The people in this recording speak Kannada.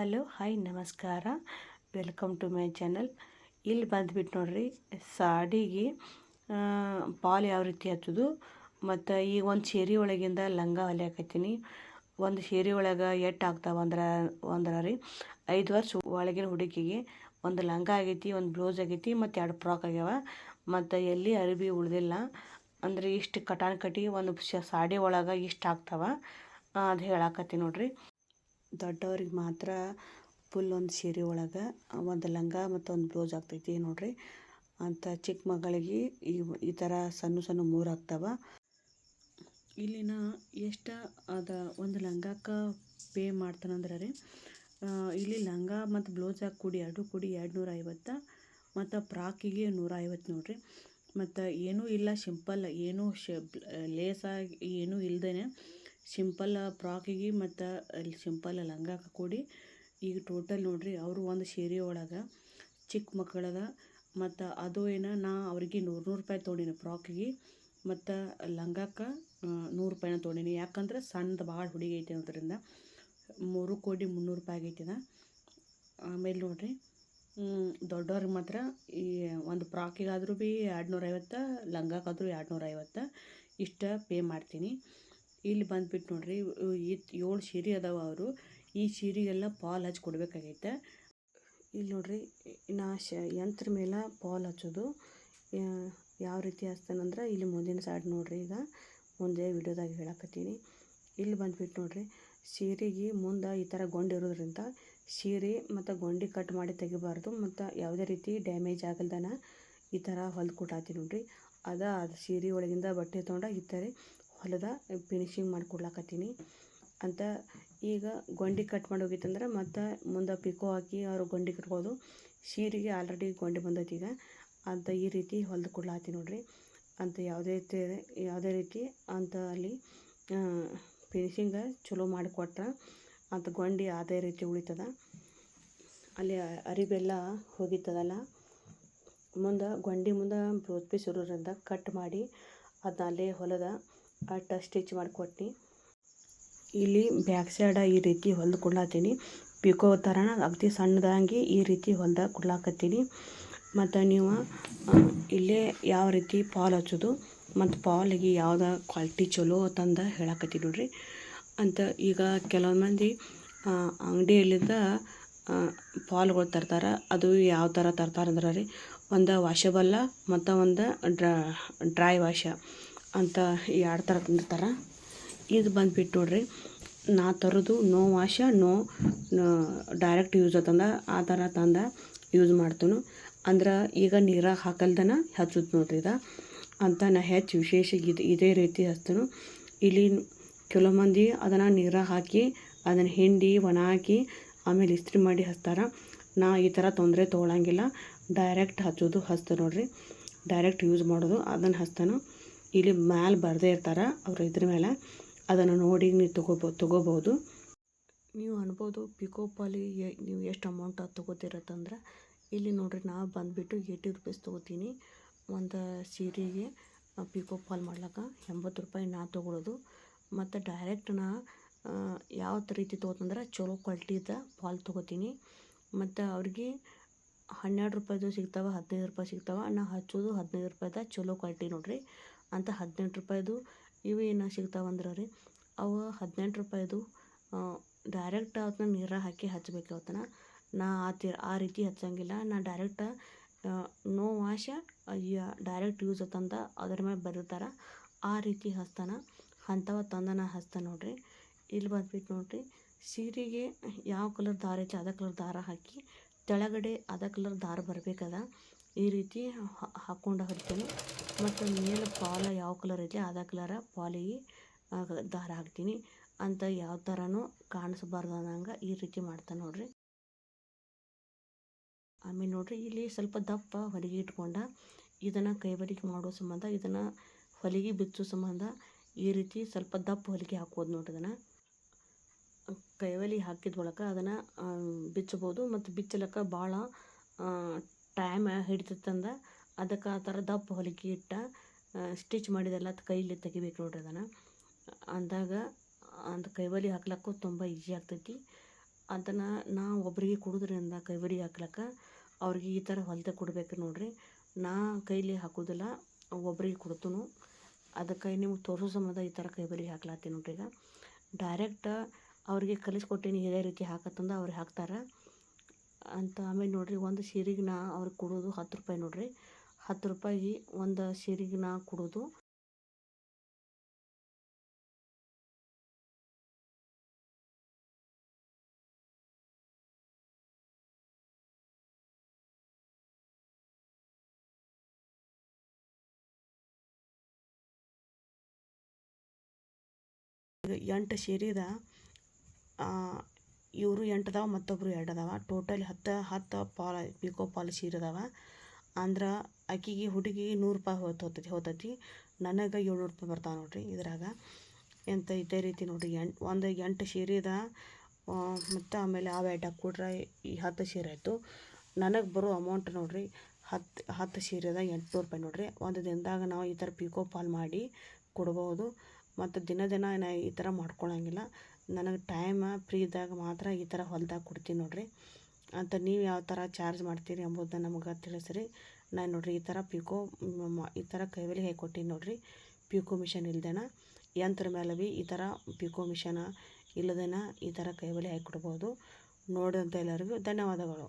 ಹಲೋ, ಹಾಯ್, ನಮಸ್ಕಾರ. Welcome to my channel. ಇಲ್ಲಿ ಬಂದುಬಿಟ್ಟು ನೋಡ್ರಿ, ಸಾಡಿಗೆ ಪಾಲ್ ಯಾವ ರೀತಿ ಹಚ್ಚೋದು ಮತ್ತು ಈಗ ಒಂದು ಸೇರಿ ಒಳಗಿಂದ ಲಂಗ ಹೊಲಿಯಾಕತ್ತೀನಿ ಒಂದು ಸೇರಿ ಒಳಗೆ ಎಟ್ಟು ಆಗ್ತಾವ ಅಂದ್ರೆ ಅಂದ್ರೆ ರೀ, ಐದು ವರ್ಷ ಒಳಗಿನ ಹುಡುಗಿಗೆ ಒಂದು ಲಂಗ ಆಗೈತಿ, ಒಂದು ಬ್ಲೌಸ್ ಆಗೈತಿ, ಮತ್ತು ಎರಡು ಫ್ರಾಕ್ ಆಗ್ಯಾವ. ಮತ್ತು ಎಲ್ಲಿ ಅರಿವಿ ಉಳಿದಿಲ್ಲ, ಅಂದರೆ ಇಷ್ಟು ಕಟಾನ್ ಕಟ್ಟಿ ಒಂದು ಸಾಡಿ ಒಳಗೆ ಇಷ್ಟು ಆಗ್ತಾವ ಅದು ಹೇಳಾಕತ್ತೀನಿ ನೋಡ್ರಿ. ದೊಡ್ಡವ್ರಿಗೆ ಮಾತ್ರ ಫುಲ್ ಒಂದು ಸೀರೆ ಒಳಗೆ, ಒಂದು ಲಂಗ ಮತ್ತು ಒಂದು ಬ್ಲೌಸ್ ಆಗ್ತೈತಿ ನೋಡಿರಿ. ಅಂತ ಚಿಕ್ಕ ಮಗಳಿಗೆ ಈ ಈ ಥರ ಸಣ್ಣ ಸಣ್ಣ ಮೂರು ಆಗ್ತಾವೆ. ಇಲ್ಲಿನ ಎಷ್ಟು ಅದ ಒಂದು ಲಂಗಕ್ಕೆ ಪೇ ಮಾಡ್ತಾನಂದ್ರೆ ರೀ ಇಲ್ಲಿ ಲಂಗ ಮತ್ತು ಬ್ಲೌಸಾಗಿ ಕೂಡಿ, ಎರಡು ಕೂಡಿ ಎರಡು ನೂರ ಐವತ್ತು, ಮತ್ತು ಫ್ರಾಕಿಗೆ ನೂರ ಐವತ್ತು ನೋಡಿರಿ. ಮತ್ತು ಏನೂ ಇಲ್ಲ, ಸಿಂಪಲ್, ಏನೂ ಶೆ ಲೇಸಾಗಿ ಏನೂ ಇಲ್ದೇ ಸಿಂಪಲ್ ಫ್ರಾಕಿಗೆ ಮತ್ತು ಸಿಂಪಲ್ ಲಂಗ ಕೂಡಿ. ಈಗ ಟೋಟಲ್ ನೋಡಿರಿ ಅವರು ಒಂದು ಸೀರೆ ಒಳಗೆ ಚಿಕ್ಕ ಮಕ್ಕಳದ ಮತ್ತು ಅದು ಏನು ನಾ ಅವ್ರಿಗೆ ನೂರು ನೂರು ರೂಪಾಯಿ ತೊಗೊಂಡಿನಿ ಫ್ರಾಕಿಗೆ ಮತ್ತು ಲಂಗಕ್ಕೆ ನೂರು ರೂಪಾಯಿನ ತೊಗೊಂಡಿನಿ. ಯಾಕಂದ್ರೆ ಸಣ್ಣದು ಭಾಳ ಹುಡುಗಿ ಐತೆ ಅದರಿಂದ ಮೂರು ಕೋಟಿ ಮುನ್ನೂರು ರೂಪಾಯಿ ಆಗೈತಿದ ಆಮೇಲೆ ನೋಡಿರಿ ದೊಡ್ಡವ್ರಿಗೆ ಮಾತ್ರ ಈ ಒಂದು ಫ್ರಾಕಿಗಾದ್ರೂ ಭೀ ಎರಡು ನೂರೈವತ್ತು ಲಂಗಕ್ಕಾದರೂ ಎರಡು ನೂರೈವತ್ತು ಇಷ್ಟು ಪೇ ಮಾಡ್ತೀನಿ. ಇಲ್ಲಿ ಬಂದ್ಬಿಟ್ಟು ನೋಡ್ರಿ ಏಳು ಸೀರೆ ಅದಾವ ಅವರು. ಈ ಸೀರೆಗೆಲ್ಲ ಪಾಲ್ ಹಚ್ಚಿ ಕೊಡಬೇಕಾಗೈತೆ. ಇಲ್ಲಿ ನೋಡ್ರಿ, ನಾ ಶ, ಯಂತ್ರ ಮೇಲೆ ಪಾಲ್ ಹಚ್ಚೋದು. ಯಾವ ರೀತಿ ಹಚ್ತಾನಂದ್ರೆ ಇಲ್ಲಿ ಮುಂದಿನ ಸೈಡ್ ನೋಡ್ರಿ ಈಗ. ಮುಂದೆ ವಿಡಿಯೋದಾಗ ಹೇಳಕತ್ತೀನಿ. ಇಲ್ಲಿ ಬಂದ್ಬಿಟ್ಟು ನೋಡ್ರಿ, ಸೀರೆಗೆ ಮುಂದೆ ಈ ಥರ ಗೊಂಡೆ ಇರೋದ್ರಿಂದ ಸೀರೆ ಮತ್ತು ಗೊಂಡಿ ಕಟ್ ಮಾಡಿ ತೆಗಿಬಾರ್ದು ಮತ್ತು ಯಾವುದೇ ರೀತಿ ಡ್ಯಾಮೇಜ್ ಆಗಲ್ದನ ಈ ಥರ ಹೊಲ್ದು ಕೊಟ್ಟಾತಿ ನೋಡ್ರಿ. ಅದ, ಅದು ಸೀರೆ ಒಳಗಿಂದ ಬಟ್ಟೆ ತೊಗೊಂಡ ಈ ಥರ ಹೊಲದ ಫಿನಿಶಿಂಗ್ ಮಾಡ್ಕೊಡ್ಲಾಕತ್ತೀನಿ. ಅಂತ ಈಗ ಗೊಂಡಿ ಕಟ್ ಮಾಡಿ ಹೋಗಿತ್ತಂದ್ರೆ ಮತ್ತು ಮುಂದೆ ಪಿಕೋ ಹಾಕಿ ಅವ್ರು ಗೊಂಡಿ ಕಟ್ಬೋದು. ಸೀರೆಗೆ ಆಲ್ರೆಡಿ ಗೊಂಡಿ ಬಂದೈತಿ ಈಗ. ಅಂತ ಈ ರೀತಿ ಹೊಲ್ದು ಕೊಡ್ಲಾತಿ ನೋಡಿರಿ. ಅಂತ ಯಾವುದೇ ರೀತಿ ಯಾವುದೇ ರೀತಿ ಅಂತ ಅಲ್ಲಿ ಫಿನಿಶಿಂಗ ಚಲೋ ಮಾಡಿಕೊಟ್ರೆ. ಅಂತ ಗೊಂಡಿ ಅದೇ ರೀತಿ ಉಳಿತದ. ಅಲ್ಲಿ ಅರಿಬೆಲ್ಲ ಹೋಗಿತ್ತದಲ್ಲ. ಮುಂದೆ ಗೊಂಡಿ ಮುಂದೆ ಬ್ಲೌಸ್ ಪೀಸ್ ಕಟ್ ಮಾಡಿ ಅದನ್ನ ಅಲ್ಲೇ ಹೊಲದ ಅಟ್ಟ ಸ್ಟಿಚ್ ಮಾಡ್ಕೊಟ್ಟು ಇಲ್ಲಿ ಬ್ಯಾಕ್ ಸೈಡ ಈ ರೀತಿ ಹೊಲ್ದು ಕೊಡ್ಲಾತೀನಿ ಪಿಕೋ ಥರನ ಅಗ್ದಿ ಸಣ್ಣದಾಗಿ ಈ ರೀತಿ ಹೊಲ್ದ ಕೊಡ್ಲಾಕತ್ತೀನಿ ಮತ್ತು ನೀವು ಇಲ್ಲೇ ಯಾವ ರೀತಿ ಪಾಲ್ ಹಚ್ಚೋದು ಮತ್ತು ಪಾಲಿಗೆ ಯಾವ್ದು ಕ್ವಾಲಿಟಿ ಚಲೋ ಅಂತಂದು ಹೇಳಾಕತ್ತೀನಿ ನೋಡ್ರಿ. ಅಂತ ಈಗ ಕೆಲವೊಂದು ಮಂದಿ ಅಂಗಡಿಯಲ್ಲಿದ್ದ ಪಾಲ್ಗಳು ತರ್ತಾರೆ. ಅದು ಯಾವ ಥರ ತರ್ತಾರೆ ಅಂದ್ರೆ ರೀ, ಒಂದು ವಾಷಬಲ್ಲ ಮತ್ತು ಒಂದು ಡ್ರೈ ವಾಶ ಅಂತ ಎರಡು ಥರ ತಂದಿರ್ತಾರೆ. ಇದು ಬಂದ್ಬಿಟ್ಟು ನೋಡ್ರಿ, ನಾ ತರೋದು no wash no direct use ತಂದ, ಆ ಥರ ತಂದ ಯೂಸ್ ಮಾಡ್ತೇನೆ. ಅಂದ್ರೆ ಈಗ ನೀರಾಗ ಹಾಕಲ್ದನ ಹಚ್ಚುತ್ತೆ ನೋಡ್ರಿ ಇದು. ಅಂತ ನಾ ಹೆಚ್ಚು ವಿಶೇಷ ಇದು, ಇದೇ ರೀತಿ ಹಚ್ತೇನೆ ಇಲ್ಲಿ ಕೆಲವು ಮಂದಿ ಅದನ್ನು ನೀರಾಗ ಹಾಕಿ, ಅದನ್ನು ಹಿಂಡಿ, ಒಣ ಹಾಕಿ, ಆಮೇಲೆ ಇಸ್ತ್ರಿ ಮಾಡಿ ಹಚ್ತಾರೆ. ನಾ ಈ ಥರ ತೊಂದರೆ ತೊಗೊಳಂಗಿಲ್ಲ. ಡೈರೆಕ್ಟ್ ಹಚ್ಚೋದು ಹಚ್ತೆ ನೋಡ್ರಿ. ಡೈರೆಕ್ಟ್ ಯೂಸ್ ಮಾಡೋದು ಅದನ್ನು ಹಚ್ತಾನೆ. ಇಲ್ಲಿ ಮ್ಯಾಲೆ ಬರದೇ ಇರ್ತಾರೆ ಅವ್ರು ಇದ್ರ ಮೇಲೆ. ಅದನ್ನು ನೋಡಿ ನೀವು ತೊಗೋಬೋ ತೊಗೋಬೋದು ನೀವು ಅನ್ಬೋದು ಪಿಕೋ ನೀವು ಎಷ್ಟು ಅಮೌಂಟ್ ತೊಗೋತಿರತ್ತಂದ್ರೆ, ಇಲ್ಲಿ ನೋಡಿರಿ ನಾ ಬಂದುಬಿಟ್ಟು ಏಯ್ಟಿ ರುಪೀಸ್ ತೊಗೋತೀನಿ. ಒಂದು ಸೀರೆಗೆ ಪಿಕೋ ಪಾಲ್ ಮಾಡ್ಲಿಕ್ಕೆ ಎಂಬತ್ತು ರೂಪಾಯಿ ನಾ ತೊಗೊಳೋದು. ಮತ್ತು ಡೈರೆಕ್ಟ್ ನಾ ಯಾವ ರೀತಿ ತೊಗೋತಂದ್ರೆ ಚಲೋ ಕ್ವಾಲಿಟಿದ ಪಾಲ್ ತೊಗೋತೀನಿ. ಮತ್ತು ಅವ್ರಿಗೆ ಹನ್ನೆರಡು ರೂಪಾಯಿದು ಸಿಗ್ತಾವೆ, ಹದಿನೈದು ರೂಪಾಯಿ ಸಿಗ್ತಾವೆ, ನಾ ಹಚ್ಚೋದು ಹದಿನೈದು ರೂಪಾಯಿದ ಚಲೋ ಕ್ವಾಲಿಟಿ ನೋಡ್ರಿ. ಅಂತ ಹದಿನೆಂಟು ರೂಪಾಯಿದು ಇವು ಏನು ಸಿಗ್ತಾವಂದ್ರೆ ರೀ, ಅವು ಹದಿನೆಂಟು ರೂಪಾಯಿದು ಡೈರೆಕ್ಟ್ ಅದನ್ನ ನೀರಾಗ ಹಾಕಿ ಹಚ್ಬೇಕು ಅವತ್ತನ ನಾ ಆ ತಿ, ಆ ರೀತಿ ಹಚ್ಚಂಗಿಲ್ಲ. ನಾ direct no wash direct use ಅಂತಂದ ಅದ್ರ ಮೇಲೆ ಬರೀತಾರೆ ಆ ರೀತಿ ಹಚ್ತಾನೆ. ಅಂಥವ ತಂದು ನಾ ಹಚ್ತಾನೆ ನೋಡಿರಿ. ಇಲ್ಲಿ ಬಂದ್ಬಿಟ್ಟು ನೋಡಿರಿ, ಸೀರೆಗೆ ಯಾವ ಕಲರ್ ದಾರ ಐತಿ, ಅದೇ ಕಲರ್ ದಾರ ಹಾಕಿ ಕೆಳಗಡೆ ಅದ ಕಲರ್ ದಾರ ಬರಬೇಕದ. ಈ ರೀತಿ ಹಾಕ್ಕೊಂಡು ಹಾಕ್ತೀನಿ. ಮತ್ತು ಮೇಲೆ ಪಾಲ ಯಾವ ಕಲರ್ ಇದೆ ಅದ ಕಲರ ಪಾಲಿಗೆ ದಾರ ಹಾಕ್ತೀನಿ. ಅಂತ ಯಾವ ಥರನೂ ಕಾಣಿಸ್ಬಾರ್ದು ಅನ್ನಂಗೆ ಈ ರೀತಿ ಮಾಡ್ತಾನೆ ನೋಡಿರಿ. ಆಮೇಲೆ ನೋಡಿರಿ ಇಲ್ಲಿ ಸ್ವಲ್ಪ ದಪ್ಪ ಹೊಲಿಗೆ ಇಟ್ಕೊಂಡ ಇದನ್ನು ಕೈವಲಿಗೆ ಮಾಡೋ ಸಂಬಂಧ, ಇದನ್ನು ಹೊಲಿಗೆ ಬಿಚ್ಚೋ ಸಂಬಂಧ ಈ ರೀತಿ ಸ್ವಲ್ಪ ದಪ್ಪ ಹೊಲಿಗೆ ಹಾಕ್ಬೋದು ನೋಡ್ರಿ ಅದನ್ನು ಕೈವಲಿ ಹಾಕಿದ ಒಳಗೆ ಅದನ್ನು ಬಿಚ್ಚಬೋದು. ಮತ್ತು ಬಿಚ್ಚಲಕ್ಕ ಭಾಳ ಟೈಮ್ ಹಿಡಿತಂದ ಅದಕ್ಕೆ ಆ ಥರ ದಪ್ಪ ಹೊಲಿಗೆ ಇಟ್ಟ ಸ್ಟಿಚ್ ಮಾಡಿದೆಲ್ಲ ಕೈಲಿ ತೆಗಿಬೇಕು ನೋಡ್ರಿ ಅದನ್ನು. ಅಂದಾಗ ಅಂತ ಕೈವಲಿ ಹಾಕ್ಲಕ್ಕೂ ತುಂಬ ಈಜಿ ಆಗ್ತೈತಿ. ಅದನ್ನು ನಾ ಒಬ್ಬರಿಗೆ ಕೊಡೋದ್ರಿಂದ ಕೈವಲಿ ಹಾಕ್ಲಕ್ಕ ಅವ್ರಿಗೆ ಈ ಥರ ಹೊಲ್ದೆ ಕೊಡ್ಬೇಕು ನೋಡ್ರಿ. ನಾ ಕೈಲಿ ಹಾಕೋದಿಲ್ಲ ಒಬ್ಬರಿಗೆ ಕೊಡ್ತನು. ಅದಕ್ಕೆ ನಿಮ್ಗೆ ತೋರಿಸೋ ಸಂಬಂಧ ಈ ಥರ ಕೈವರಿ ಹಾಕ್ಲಾತ್ತೀನಿ ನೋಡ್ರಿ ಈಗ. ಡೈರೆಕ್ಟ್ ಅವ್ರಿಗೆ ಕಲಿಸ್ಕೊಟ್ಟೀನಿ, ಇದೇ ರೀತಿ ಹಾಕತ್ತಂದು ಅವ್ರು ಹಾಕ್ತಾರೆ. ಅಂತ ಆಮೇಲೆ ನೋಡಿರಿ, ಒಂದು ಸೀರೆಗೆ ನಾ ಅವ್ರಿಗೆ ಕೊಡೋದು ಹತ್ತು ರೂಪಾಯಿ ನೋಡಿರಿ. ಹತ್ತು ರೂಪಾಯಿ ಒಂದು ಸೀರೆಗೆ ನಾ ಕೊಡೋದು. ಎಂಟು ಸೀರೆದ ಇವರು ಎಂಟು ಅದಾವ ಮತ್ತೊಬ್ಬರು ಎರಡು ಅದಾವ. ಟೋಟಲ್ ಹತ್ತು ಹತ್ತು ಪಾಲ ಪಿಕೋ ಪಾಲ್ ಸೀರೆ ಅದಾವ ಅಂದ್ರೆ ಆಕಿಗೆ ಹುಡುಗಿಗೆ ನೂರು ರೂಪಾಯಿ ಹೋತ್ ಹೋತೈತಿ ಹೋತೈತಿ. ನನಗೆ ಏಳ್ನೂರು ರೂಪಾಯಿ ಬರ್ತಾವೆ ನೋಡಿರಿ ಇದ್ರಾಗ. ಎಂತ ಇದೇ ರೀತಿ ನೋಡಿರಿ, ಎಂಟು, ಒಂದು ಎಂಟು ಸೀರೆ ಅದ. ಮತ್ತು ಆಮೇಲೆ ಆ ವೈಟ್ ಕೊಟ್ರೆ ಈ ಹತ್ತು ಸೀರೆ ಆಯಿತು. ನನಗೆ ಬರೋ ಅಮೌಂಟ್ ನೋಡಿರಿ ಹತ್ತು ಹತ್ತು ಅದ, ಎಂಟುನೂರು ರೂಪಾಯಿ ನೋಡಿರಿ. ಒಂದು ದಿನದಾಗ ನಾವು ಈ ಥರ ಪಿಕೋ ಪಾಲ್ ಮಾಡಿ ಕೊಡ್ಬೋದು. ಮತ್ತು ದಿನ ದಿನ ಈ ಥರ ಮಾಡ್ಕೊಳಂಗಿಲ್ಲ. ನನಗೆ ಟೈಮ ಫ್ರೀ ಇದ್ದಾಗ ಮಾತ್ರ ಈ ಥರ ಹೊಲ್ದಾಗ ಕೊಡ್ತೀನಿ ನೋಡಿರಿ. ಅಂತ ನೀವು ಯಾವ ಥರ ಚಾರ್ಜ್ ಮಾಡ್ತೀರಿ ಎಂಬುದನ್ನ ನಮಗೆ ತಿಳಿಸ್ರಿ. ನಾನು ನೋಡಿರಿ ಈ ಥರ ಪಿಕೋ ಈ ಥರ ಕೈವಲಿ ಹೇಗೆ ಕೊಟ್ಟೀನಿ ನೋಡಿರಿ. ಪಿಕೋ ಮಿಷನ್ ಇಲ್ದೇನ? ಯಂತ್ರ ಮೇಲೆ ಭೀ ಈ ಥರ ಪಿಕೋ ಮಿಷನ ಇಲ್ಲದೇನ? ಈ ಥರ ಕೈವಲಿ ಹಾಕಿ ಕೊಡ್ಬೋದು ನೋಡಿದಂಥ ಎಲ್ಲರಿಗೂ ಧನ್ಯವಾದಗಳು.